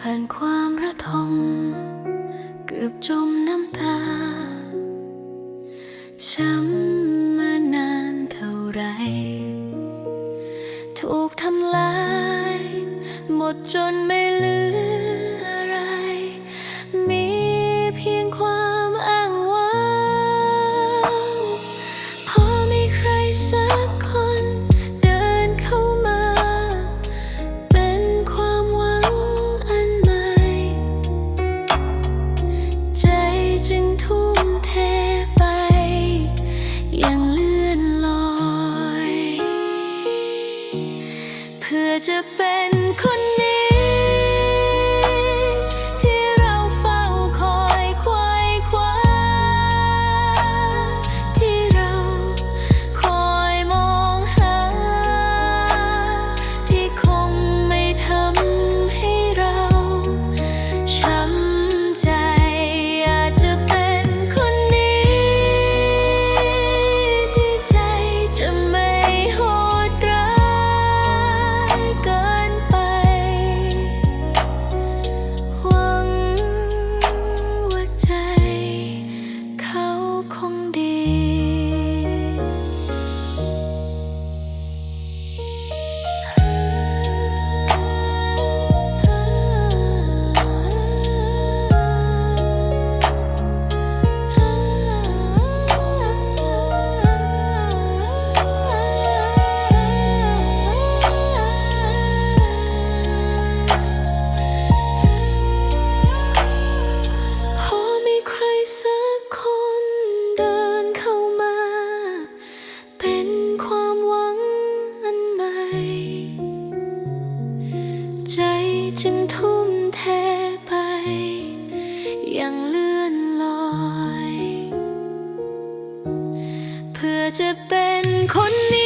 ผ่านความระทม เกือบจมน้ำตา ช้ำมานานเท่าไร ถูกทำลาย หมดจนไม่เหลือ เพื่อจะเป็นคน จึงทุ่มเทไป อย่างเลื่อนลอย เพื่อจะเป็นคนนี้